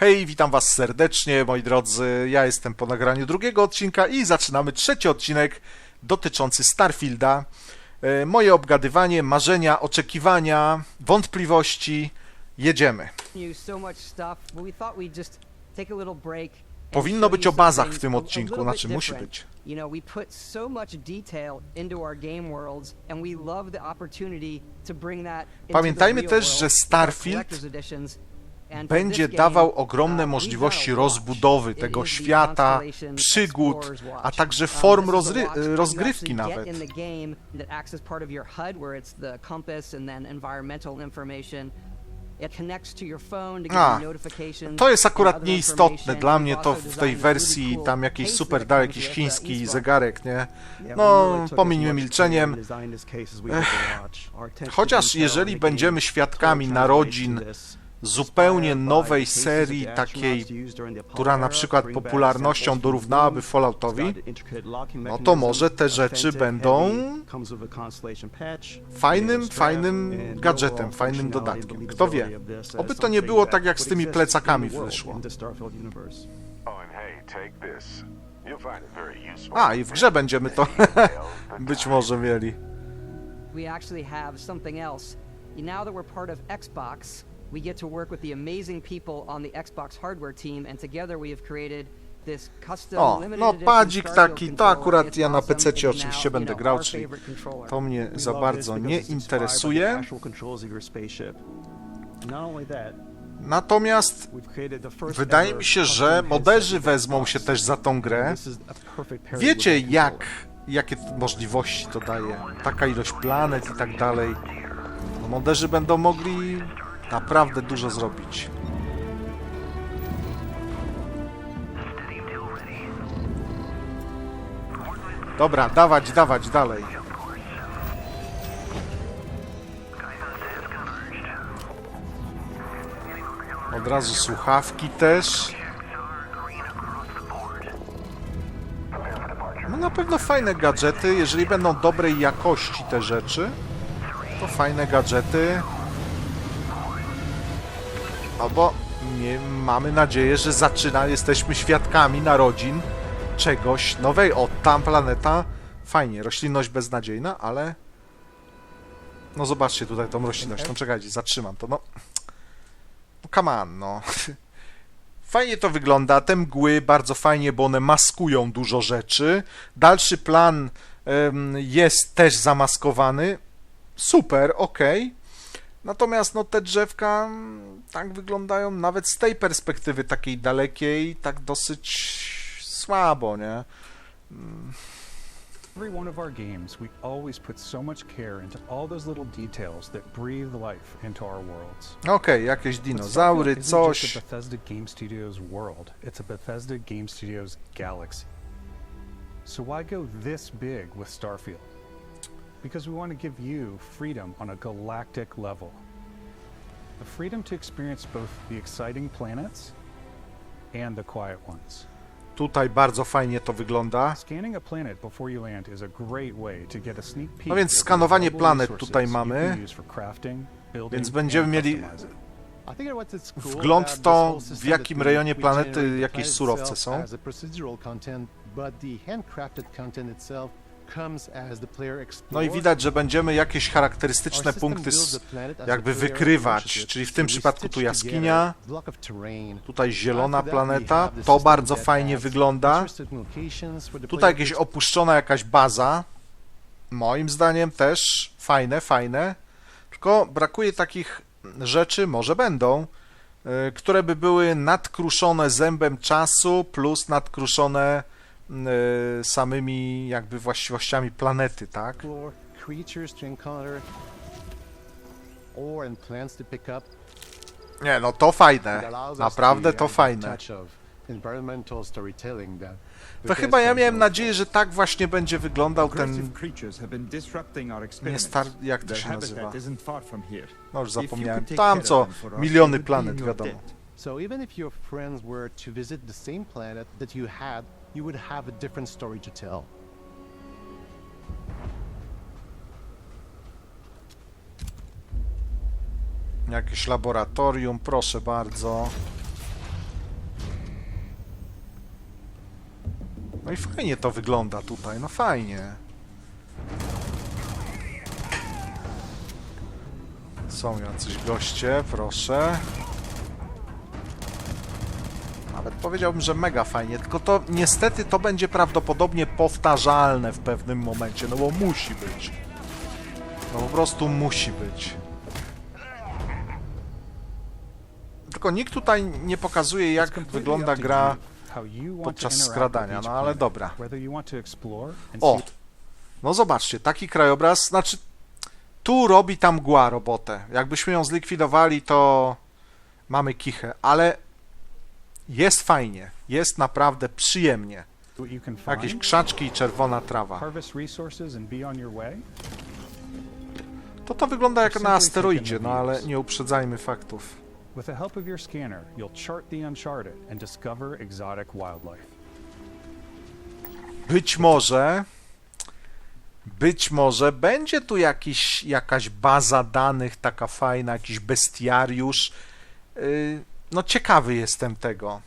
Hej, witam was serdecznie, moi drodzy. Ja jestem po nagraniu drugiego odcinka i zaczynamy trzeci odcinek dotyczący Starfielda. E, Moje obgadywanie, marzenia, oczekiwania, wątpliwości. Jedziemy. Powinno być o bazach w tym odcinku, znaczy musi być. You know, we put so much detail into our game worlds, and we love the opportunity to bring that into Pamiętajmy też, że Starfield Będzie dawał ogromne możliwości rozbudowy tego świata, przygód, a także form rozgrywki nawet. A, To jest akurat nieistotne. Dla mnie to w tej wersji tam jakiś super dał jakiś chiński zegarek, nie? No, pomińmy milczeniem. to Chociaż jeżeli będziemy świadkami narodzin. Zupełnie nowej serii takiej, która na przykład popularnością dorównałaby. Falloutowi, no to może te rzeczy będą fajnym, fajnym gadżetem, fajnym dodatkiem. Kto wie? Oby to nie było tak jak z tymi plecakami wyszło. A, i w grze będziemy to być może mieli. we actually have something else. Now that we're part of Xbox, we get to work with the amazing people on the Xbox hardware team, and together we have created this custom O, limited no edition padzik Starfield taki, to controller. akurat It's ja na awesome. Is oczywiście będę know, grał, our czyli favorite controller. To mnie za bardzo nie interesuje. Natomiast wydaje mi się, że moderzy wezmą się też za tą grę. Wiecie jak, jakie możliwości to daje, taka ilość planet i tak dalej. No, moderzy będą mogli naprawdę dużo zrobić. Dobra, dawać, dawać dalej. Od razu słuchawki też. No na pewno fajne gadżety, jeżeli będą dobrej jakości te rzeczy, to fajne gadżety. Albo nie, mamy nadzieję, że zaczyna, jesteśmy świadkami narodzin czegoś nowej. O, tam planeta, fajnie, roślinność beznadziejna, ale... No zobaczcie tutaj tą roślinność, no czekajcie, zatrzymam to, no... No come on, no... Fajnie to wygląda, te mgły bardzo fajnie, bo one maskują dużo rzeczy. Dalszy plan jest też zamaskowany. Super, ok. Natomiast no te drzewka mm, tak wyglądają nawet z tej perspektywy takiej dalekiej, tak dosyć słabo, nie? Every one of our games, we always put so much care into all those little details that breathe life into our worlds. Okej, jakieś dinozaury, coś. a Bethesda Game Studios world; it's a Bethesda Game Studios galaxy. So why go this big with Starfield? Because we want to give you freedom on a galactic level. The freedom to experience both the exciting planets and the quiet ones. Tutaj bardzo fajnie to wygląda. Scanning a planet before you land is a great way to get a sneak peek No więc at the skanowanie available planet resources tutaj you mamy. can use for crafting, building, Więc będziemy and mieli customizing. I think what is cool wgląd about w to, this whole w system jakim that we- rejonie we planety generate the jakieś planet surowce itself są. as a procedural content, but the handcrafted content itself No i widać, że będziemy jakieś charakterystyczne punkty jakby wykrywać, czyli w tym przypadku tu jaskinia, tutaj zielona planeta, to bardzo fajnie wygląda. Tutaj jakieś opuszczona jakaś baza, moim zdaniem też fajne, fajne, tylko brakuje takich rzeczy, może będą, y, które by były nadkruszone zębem czasu plus nadkruszone samymi jakby właściwościami planety, tak? Nie, no to fajne, naprawdę to fajne. To chyba ja miałem nadzieję, że tak właśnie będzie wyglądał ten, nie star, jak to się nazywa? No już zapomniałem, tam co, miliony planet, wiadomo. So even if your friends were to visit the same planet that you had, you would have a different story to tell. Jakieś laboratorium, proszę bardzo. No i fajnie to wygląda tutaj, no fajnie. Są jacyś goście, proszę. Powiedziałbym, że mega fajnie, tylko to niestety to będzie prawdopodobnie powtarzalne w pewnym momencie, no bo musi być. No po prostu musi być. Tylko nikt tutaj nie pokazuje jak wygląda gra podczas skradania, no ale dobra. O! No zobaczcie, taki krajobraz, znaczy tu robi ta mgła robotę. Jakbyśmy ją zlikwidowali, to mamy kichę, ale jest fajnie, jest naprawdę przyjemnie. Jakieś krzaczki i czerwona trawa. To to wygląda jak na asteroidzie, no ale nie uprzedzajmy faktów. With the help of your scanner, you'll chart the uncharted and discover exotic wildlife. Być może, być może będzie tu jakiś, jakaś baza danych taka fajna, jakiś bestiariusz. Yy, No ciekawy jestem tego.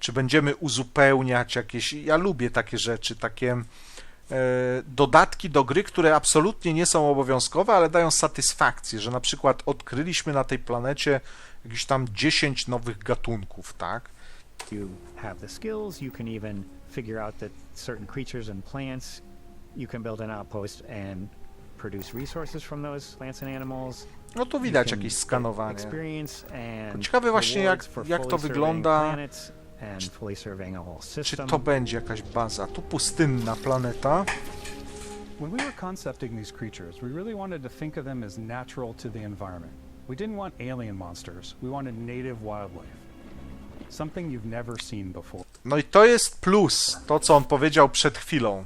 Czy będziemy uzupełniać jakieś... Ja lubię takie rzeczy, takie e, dodatki do gry, które absolutnie nie są obowiązkowe, ale dają satysfakcję, że na przykład odkryliśmy na tej planecie jakieś tam 10 nowych gatunków, tak? you have the skills, you can even figure out that certain creatures and plants, you can build an outpost and produce resources from those plants and animals. No tu widać jakieś skanowanie. Ciekawe właśnie, jak- jak to wygląda. Czy system. to będzie jakaś baza? Tu pustynna planeta. When we were concepting these creatures, we really wanted to think of them as natural to the environment. We didn't want alien monsters, we wanted native wildlife. Something you've never seen before. No i to jest plus, to co on powiedział przed chwilą.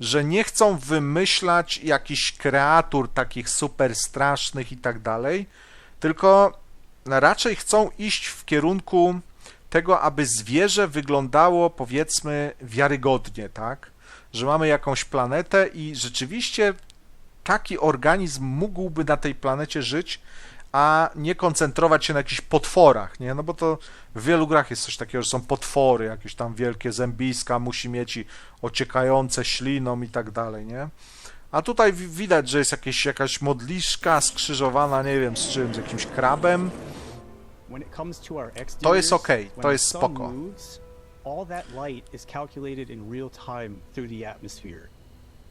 Że nie chcą wymyślać jakichś kreatur takich super strasznych i tak dalej, tylko raczej chcą iść w kierunku tego, aby zwierzę wyglądało powiedzmy wiarygodnie, tak? Że mamy jakąś planetę i rzeczywiście taki organizm mógłby na tej planecie żyć, a nie koncentrować się na jakichś potworach, nie? No bo to w wielu grach jest coś takiego, że są potwory, jakieś tam wielkie zębiska, musi mieć ociekające śliną i tak dalej, nie? A tutaj wi- widać, że jest jakieś, jakaś modliszka skrzyżowana, nie wiem z czym, z jakimś krabem. To jest when to jest spoko. all that light is calculated in real time through the atmosphere.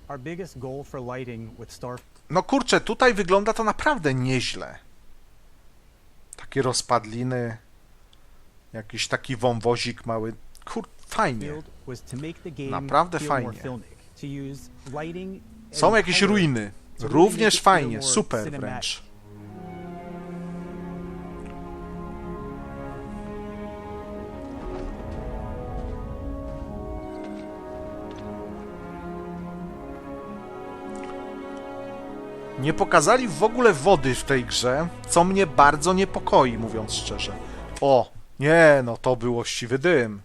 Our biggest goal for lighting with Star No kurczę, tutaj wygląda to naprawdę nieźle. Takie rozpadliny, jakiś taki wąwozik mały. Kur... fajnie. Naprawdę fajnie. Są jakieś ruiny. Również fajnie, super wręcz. Nie pokazali w ogóle wody w tej grze, co mnie bardzo niepokoi, mówiąc szczerze. O, nie, no to był siwy dym.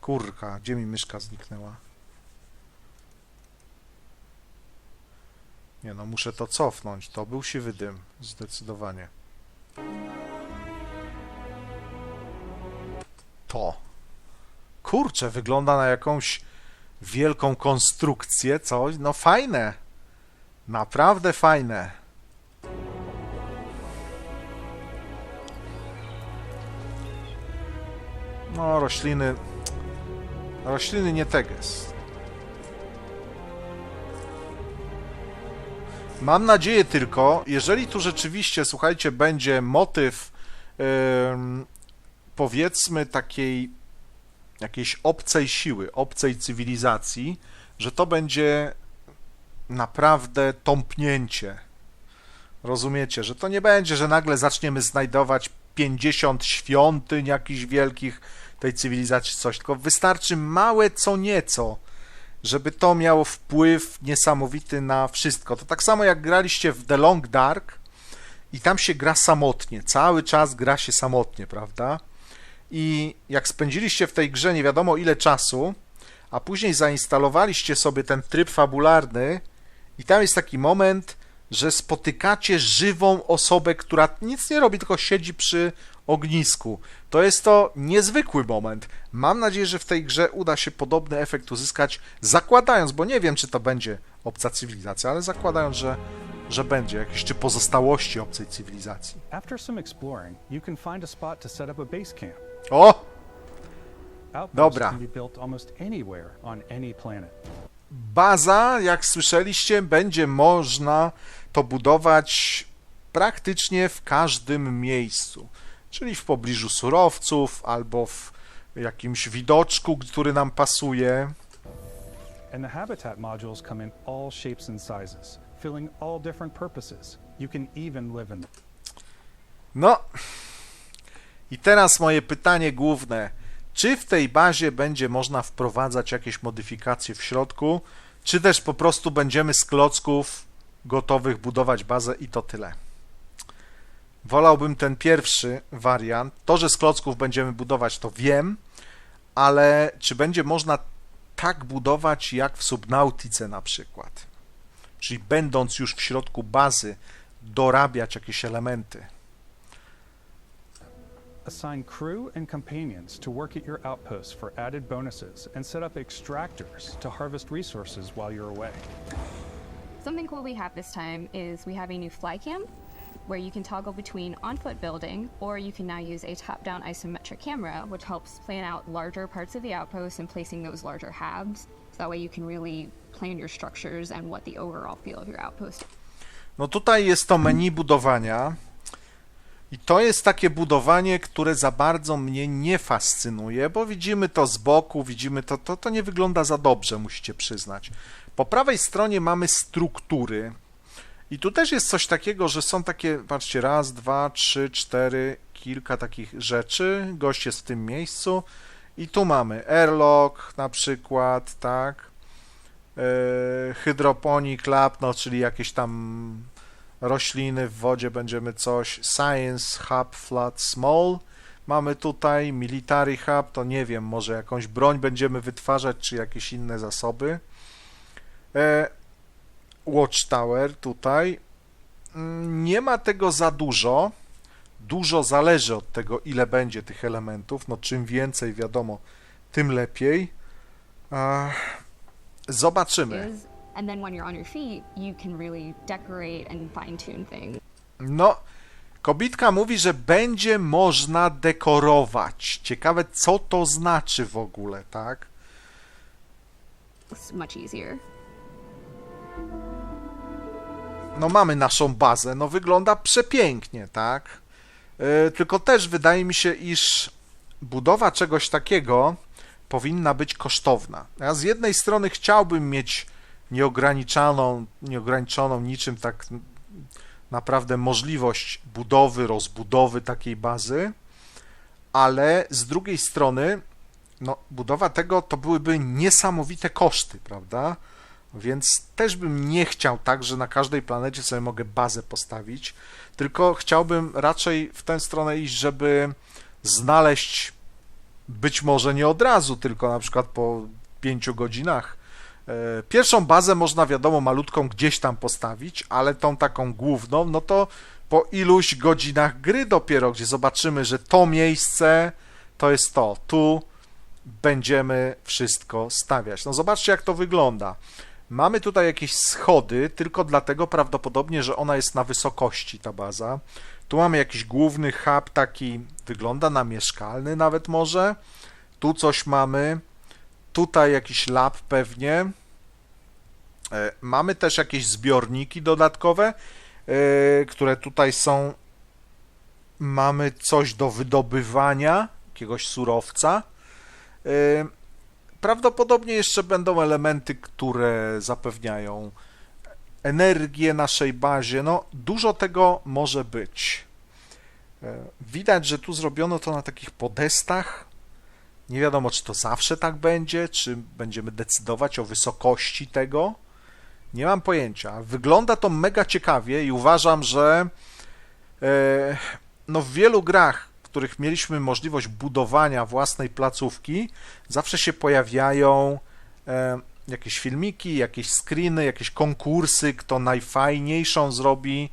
Kurka, gdzie mi myszka zniknęła? Nie no, muszę to cofnąć. To był siwy dym, zdecydowanie. To. Kurczę, wygląda na jakąś wielką konstrukcję, coś. No fajne. Naprawdę fajne. No, rośliny... Rośliny nie teges. Mam nadzieję tylko, jeżeli tu rzeczywiście, słuchajcie, będzie motyw em, powiedzmy takiej jakiejś obcej siły, obcej cywilizacji, że to będzie naprawdę tąpnięcie. Rozumiecie, że to nie będzie, że nagle zaczniemy znajdować 50 świątyń jakichś wielkich tej cywilizacji, coś, tylko wystarczy małe co nieco, żeby to miało wpływ niesamowity na wszystko. To tak samo jak graliście w The Long Dark i tam się gra samotnie, cały czas gra się samotnie, prawda? I jak spędziliście w tej grze nie wiadomo ile czasu, a później zainstalowaliście sobie ten tryb fabularny i tam jest taki moment, że spotykacie żywą osobę, która nic nie robi, tylko siedzi przy ognisku. To jest to niezwykły moment. Mam nadzieję, że w tej grze uda się podobny efekt uzyskać, zakładając, bo nie wiem, czy to będzie obca cywilizacja, ale zakładając, że, że będzie jakieś czy pozostałości obcej cywilizacji. O! Dobra. Baza, jak słyszeliście, będzie można to budować praktycznie w każdym miejscu. Czyli w pobliżu surowców albo w jakimś widoczku, który nam pasuje. And the habitat modules come in all shapes and sizes, filling all different purposes. You can even live in. No. I teraz moje pytanie główne. Czy w tej bazie będzie można wprowadzać jakieś modyfikacje w środku, czy też po prostu będziemy z klocków gotowych budować bazę i to tyle? Wolałbym ten pierwszy wariant. To, że z klocków będziemy budować, to wiem, ale czy będzie można tak budować jak w Subnautice na przykład? Czyli będąc już w środku bazy, dorabiać jakieś elementy. Assign crew and companions to work at your outposts for added bonuses and set up extractors to harvest resources while you're away. Something cool we have this time is we have a new fly cam where you can toggle between on foot building or you can now use a top down isometric camera, which helps plan out larger parts of the outpost and placing those larger halves. So that way you can really plan your structures and what the overall feel of your outpost No tutaj jest to menu budowania i to jest takie budowanie, które za bardzo mnie nie fascynuje, bo widzimy to z boku, widzimy to, to, to nie wygląda za dobrze, musicie przyznać. Po prawej stronie mamy struktury. I tu też jest coś takiego, że są takie, patrzcie, raz, dwa, trzy, cztery, kilka takich rzeczy, gość jest w tym miejscu. I tu mamy airlock na przykład, tak, Yy, hydroponic lab, no czyli jakieś tam rośliny w wodzie, będziemy coś, science hub flat small, mamy tutaj military hub, to nie wiem, może jakąś broń będziemy wytwarzać, czy jakieś inne zasoby. E, Watchtower tutaj, Mm, nie ma tego za dużo, dużo zależy od tego, ile będzie tych elementów, no czym więcej, wiadomo, tym lepiej. E, Zobaczymy. And then when you're on your feet, you can really decorate and fine tune things. No, kobitka mówi, że będzie można dekorować. Ciekawe, co to znaczy w ogóle, tak? It's much easier. No, mamy naszą bazę, no wygląda przepięknie, tak? Yy, tylko też wydaje mi się, iż budowa czegoś takiego powinna być kosztowna. Ja z jednej strony chciałbym mieć nieograniczoną, nieograniczoną niczym tak naprawdę możliwość budowy, rozbudowy takiej bazy, ale z drugiej strony, no, budowa tego to byłyby niesamowite koszty, prawda? Więc też bym nie chciał tak, że na każdej planecie sobie mogę bazę postawić, tylko chciałbym raczej w tę stronę iść, żeby znaleźć być może nie od razu, tylko na przykład po pięciu godzinach. E, Pierwszą bazę można, wiadomo, malutką gdzieś tam postawić, ale tą taką główną, no to po iluś godzinach gry dopiero, gdzie zobaczymy, że to miejsce to jest to. Tu będziemy wszystko stawiać. No zobaczcie, jak to wygląda. Mamy tutaj jakieś schody, tylko dlatego prawdopodobnie, że ona jest na wysokości, ta baza. Tu mamy jakiś główny hub, taki wygląda na mieszkalny nawet może. Tu coś mamy. Tutaj jakiś lab pewnie. E, Mamy też jakieś zbiorniki dodatkowe, e, które tutaj są. Mamy coś do wydobywania, jakiegoś surowca. E, Prawdopodobnie jeszcze będą elementy, które zapewniają energię naszej bazie. No, dużo tego może być. Widać, że tu zrobiono to na takich podestach. Nie wiadomo, czy to zawsze tak będzie, czy będziemy decydować o wysokości tego. Nie mam pojęcia. Wygląda to mega ciekawie i uważam, że e, no w wielu grach, w których mieliśmy możliwość budowania własnej placówki, zawsze się pojawiają e, jakieś filmiki, jakieś screeny, jakieś konkursy, kto najfajniejszą zrobi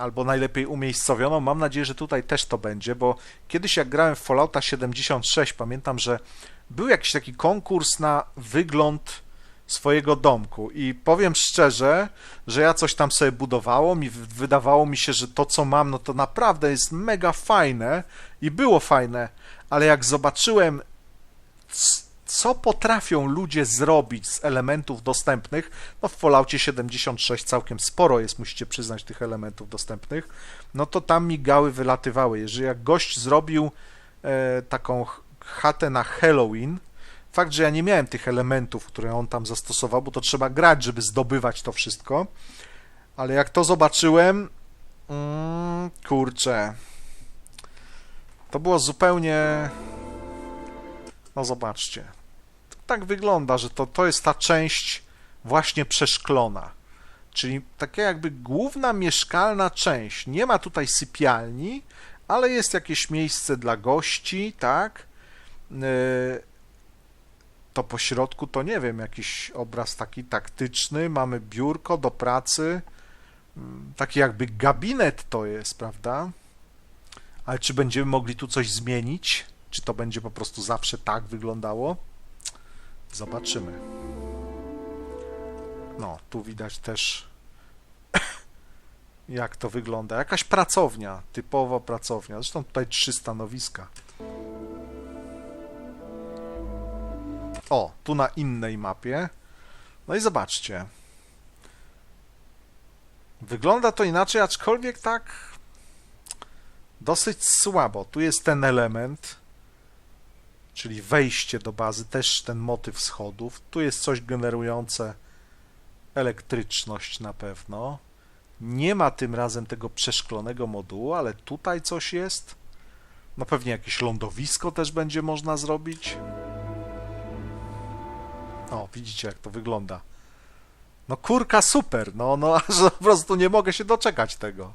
albo najlepiej umiejscowioną. Mam nadzieję, że tutaj też to będzie, bo kiedyś jak grałem w Fallouta 76, pamiętam, że był jakiś taki konkurs na wygląd swojego domku i powiem szczerze, że ja coś tam sobie budowało, mi wydawało mi się, że to co mam, no to naprawdę jest mega fajne i było fajne, ale jak zobaczyłem co potrafią ludzie zrobić z elementów dostępnych, no w Falloutie 76 całkiem sporo jest, musicie przyznać, tych elementów dostępnych, no to tam migały wylatywały. Jeżeli jak gość zrobił e, taką ch- chatę na Halloween, fakt, że ja nie miałem tych elementów, które on tam zastosował, bo to trzeba grać, żeby zdobywać to wszystko, ale jak to zobaczyłem, mm, kurczę, to było zupełnie... No zobaczcie. Tak wygląda, że to, to jest ta część właśnie przeszklona. Czyli taka jakby główna mieszkalna część. Nie ma tutaj sypialni, ale jest jakieś miejsce dla gości, tak? Yy, To po środku to nie wiem, jakiś obraz taki taktyczny. Mamy biurko do pracy. Mm, Taki jakby gabinet to jest, prawda? Ale czy będziemy mogli tu coś zmienić? Czy to będzie po prostu zawsze tak wyglądało? Zobaczymy. No, tu widać też jak to wygląda. Jakaś pracownia, typowa pracownia. Zresztą tutaj trzy stanowiska. O, tu na innej mapie. No i zobaczcie. Wygląda to inaczej, aczkolwiek tak dosyć słabo. Tu jest ten element, czyli wejście do bazy, też ten motyw schodów. Tu jest coś generujące elektryczność na pewno. Nie ma tym razem tego przeszklonego modułu, ale tutaj coś jest. No pewnie jakieś lądowisko też będzie można zrobić. O, widzicie jak to wygląda. No kurka super, no, no aż po prostu nie mogę się doczekać tego.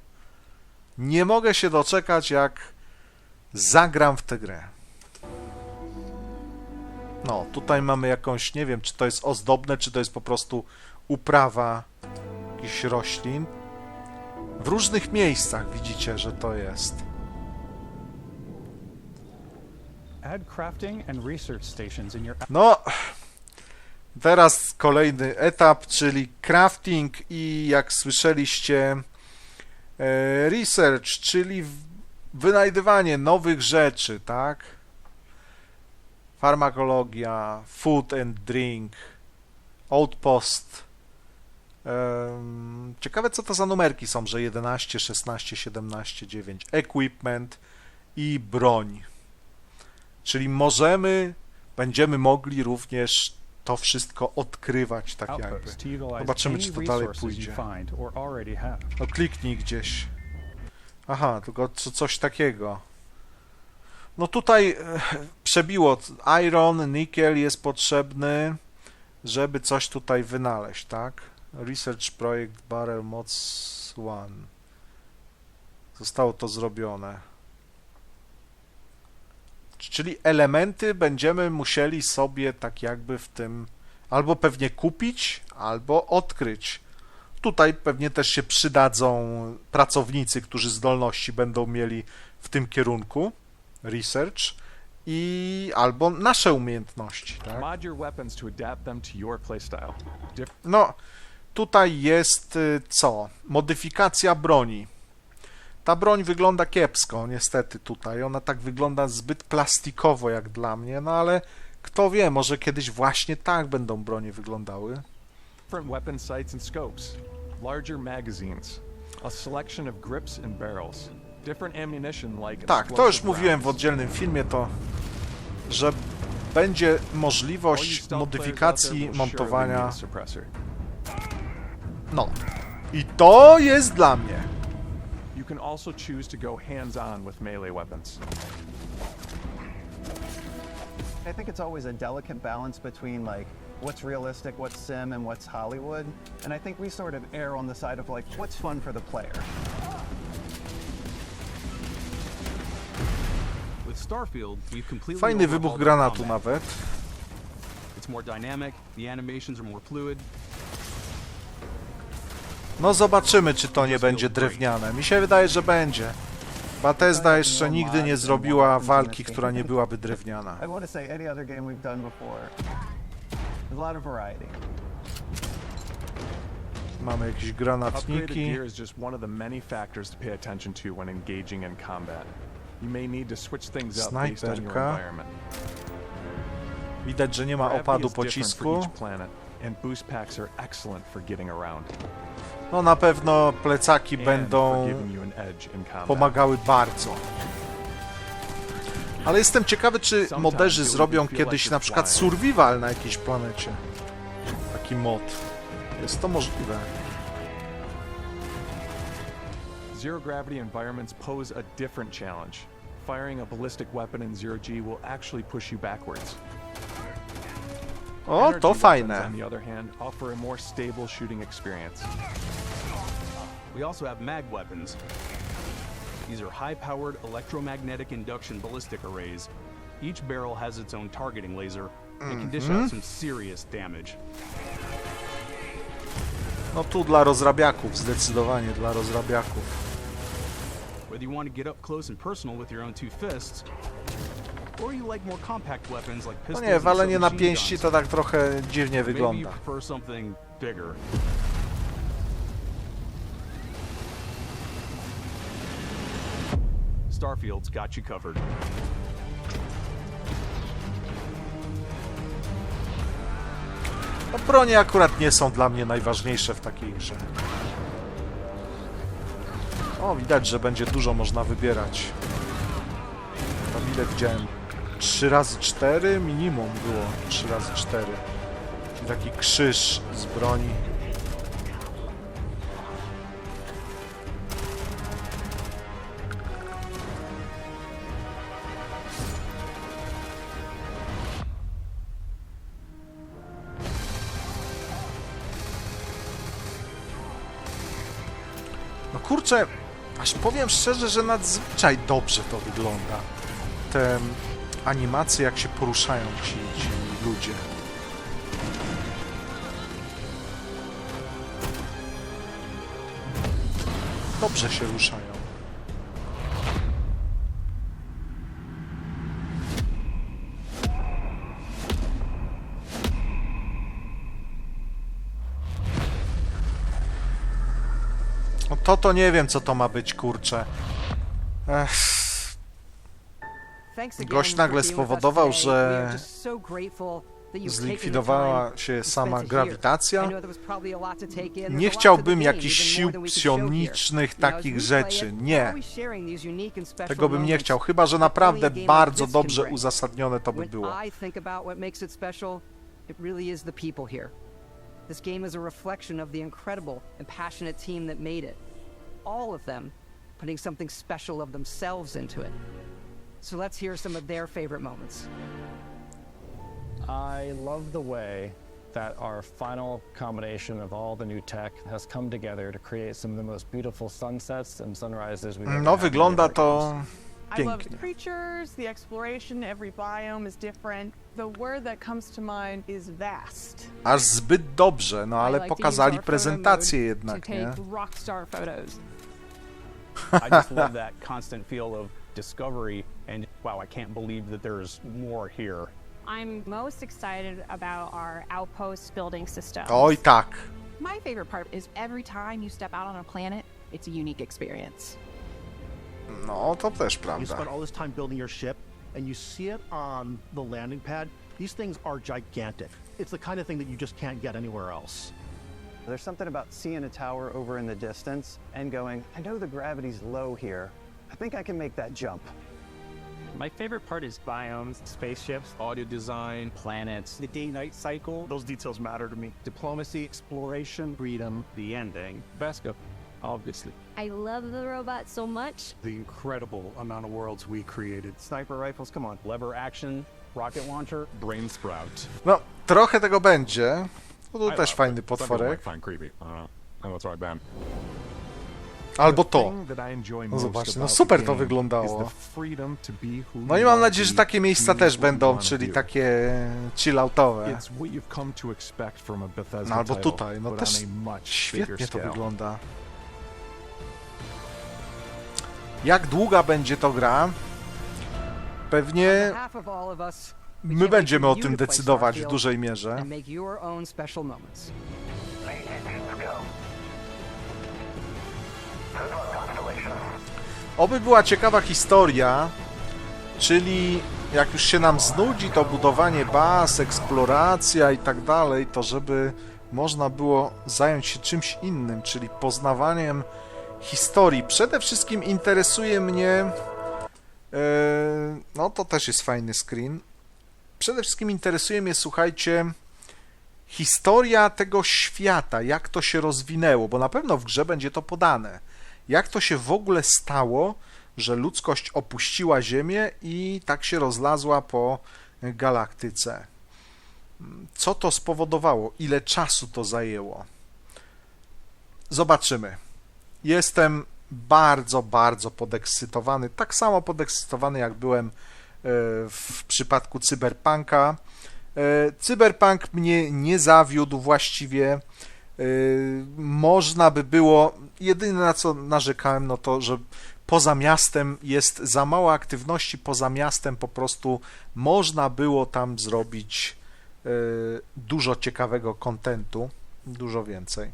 Nie mogę się doczekać jak zagram w tę grę. No, tutaj mamy jakąś, nie wiem, czy to jest ozdobne, czy to jest po prostu uprawa jakichś roślin. W różnych miejscach widzicie, że to jest. No, teraz kolejny etap, czyli crafting i jak słyszeliście, e, research, czyli wynajdywanie nowych rzeczy, tak? Farmakologia, food and drink, outpost. Ciekawe, co to za numerki są, że 11, 16, 17, 9. Equipment i broń. Czyli możemy, będziemy mogli również to wszystko odkrywać tak jakby. Zobaczymy, czy to dalej pójdzie. No kliknij gdzieś. Aha, tylko co, coś takiego. No tutaj e, przebiło. Iron, nickel jest potrzebny, żeby coś tutaj wynaleźć, tak? Research Project Barrel Mods 1. Zostało to zrobione. Czyli elementy będziemy musieli sobie tak jakby w tym albo pewnie kupić, albo odkryć. Tutaj pewnie też się przydadzą pracownicy, którzy zdolności będą mieli w tym kierunku, research, i albo nasze umiejętności. Tak? No, tutaj jest y, co? Modyfikacja broni. Ta broń wygląda kiepsko, niestety tutaj. Ona tak wygląda zbyt plastikowo jak dla mnie, no ale kto wie, może kiedyś właśnie tak będą bronie wyglądały. different weapon sights and scopes, larger magazines, a selection of grips and barrels, Tak, to już mówiłem w oddzielnym filmie, to że będzie możliwość modyfikacji montowania. No. I to jest dla mnie. You can also choose to go hands-on with melee weapons. I think it's always a delicate balance between like what's realistic, what's sim, and what's Hollywood. And I think we sort of err on the side of like what's fun for the player. With Starfield, we've completely Fajny wybuch granatu nawet. It's more dynamic, the animations are more fluid. No zobaczymy, czy to nie będzie drewniane. Mi się wydaje, że będzie. Bethesda jeszcze nigdy nie zrobiła walki, która nie byłaby drewniana. Mamy jakieś granatniki. gear is just one of the many factors to pay attention to when engaging in combat. You may need to switch things up based on your Snajperka. environment. Widać, że nie ma opadu pocisku. planet, and boost packs are excellent for getting around No na pewno plecaki będą pomagały bardzo. Ale jestem ciekawy, czy moderzy zrobią kiedyś na przykład survival na jakiejś planecie. Taki mod. Jest to możliwe. Zero gravity environments pose a different challenge. Firing a ballistic weapon in zero G will actually push you backwards. O, to fajne. On the other hand, offer a more stable shooting experience. We also have mag weapons. These are high-powered electromagnetic induction ballistic arrays. Each barrel has its own targeting laser and can dish out mm-hmm. some serious damage. No tu dla rozrabiaków, zdecydowanie dla rozrabiaków. Whether you want to get up close and personal with your own two fists, No nie, walenie na pięści to tak trochę dziwnie wygląda. Starfield's got you covered. No bronie akurat nie są dla mnie najważniejsze w takiej grze. O, widać, że będzie dużo można wybierać. Tam ile widziałem? 3 razy 4 minimum było. 3 razy 4 Czyli taki krzyż z broni. No kurczę, aż powiem szczerze, że nadzwyczaj dobrze to wygląda. Te animacje, jak się poruszają ci, ci ludzie. Dobrze się ruszają. No to to nie wiem, co to ma być, kurczę. Ech. Gość nagle spowodował, że zlikwidowała się sama grawitacja. Nie chciałbym jakichś sił psionicznych, takich rzeczy. Nie. Tego bym nie chciał, chyba że naprawdę bardzo dobrze uzasadnione to by było. This game is a reflection of the incredible and passionate team that made it. All of them putting something special of themselves into it. So let's hear some of their favorite moments. I love the way that our final combination of all the new tech has come together to create some of the most beautiful sunsets and sunrises we've ever No had wygląda to games. I love the creatures, the exploration, every biome is different. The word that comes to mind is vast. Aż zbyt dobrze, no ale like pokazali prezentację jednak, to nie? take rockstar photos. I just love that constant feel of discovery and wow, I can't believe that there's more here. I'm most excited about our outpost building system. Oj tak. My favorite part is every time you step out on a planet, it's a unique experience. No, to też You prawda. spend all this time building your ship, and you see it on the landing pad. These things are gigantic. It's the kind of thing that you just can't get anywhere else. There's something about seeing a tower over in the distance and going, I know the gravity's low here. I think I can make that jump. My favorite part is biomes, spaceships, audio design, planets, the day-night cycle. Those details matter to me. Diplomacy, exploration, freedom, the ending, Vesca, obviously. I love the robot so much. The incredible amount of worlds we created. Sniper rifles, come on. Lever action, rocket launcher, brain sprout. No, trochę tego będzie. No tu I też love fajny it. Some people potworek. Albo to. No zobaczcie, no the super to wyglądało. No i mam nadzieję, że takie miejsca też będą, czyli takie chilloutowe. No albo tutaj, no też świetnie to wygląda. Jak długa będzie to gra? Pewnie my będziemy o tym decydować w dużej mierze. Oby była ciekawa historia, czyli jak już się nam znudzi to budowanie baz, eksploracja i tak dalej, to żeby można było zająć się czymś innym, czyli poznawaniem historii. Przede wszystkim interesuje mnie, e, no to też jest fajny screen, przede wszystkim interesuje mnie, słuchajcie, historia tego świata, jak to się rozwinęło, bo na pewno w grze będzie to podane. Jak to się w ogóle stało, że ludzkość opuściła Ziemię i tak się rozlazła po galaktyce? Co to spowodowało? Ile czasu to zajęło? Zobaczymy. Jestem bardzo, bardzo podekscytowany. Tak samo podekscytowany, jak byłem e, w przypadku Cyberpunka. E, Cyberpunk mnie nie zawiódł właściwie. E, Można by było, jedyne na co narzekałem, no to, że poza miastem jest za mało aktywności, poza miastem po prostu można było tam zrobić e, dużo ciekawego kontentu, dużo więcej.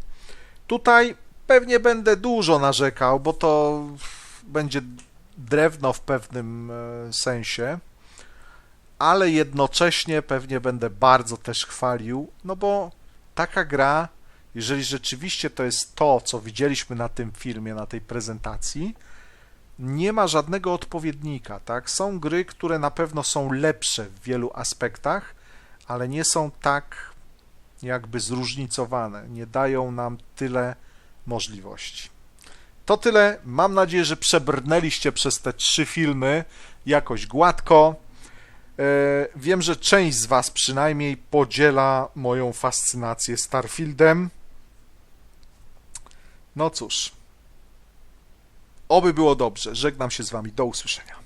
Tutaj pewnie będę dużo narzekał, bo to będzie drewno w pewnym e, sensie, ale jednocześnie pewnie będę bardzo też chwalił, no bo taka gra, jeżeli rzeczywiście to jest to, co widzieliśmy na tym filmie, na tej prezentacji, nie ma żadnego odpowiednika, tak? Są gry, które na pewno są lepsze w wielu aspektach, ale nie są tak jakby zróżnicowane, nie dają nam tyle możliwości. To tyle. Mam nadzieję, że przebrnęliście przez te trzy filmy jakoś gładko. E, Wiem, że część z Was przynajmniej podziela moją fascynację Starfieldem. No cóż. Oby było dobrze. Żegnam się z Wami. Do usłyszenia.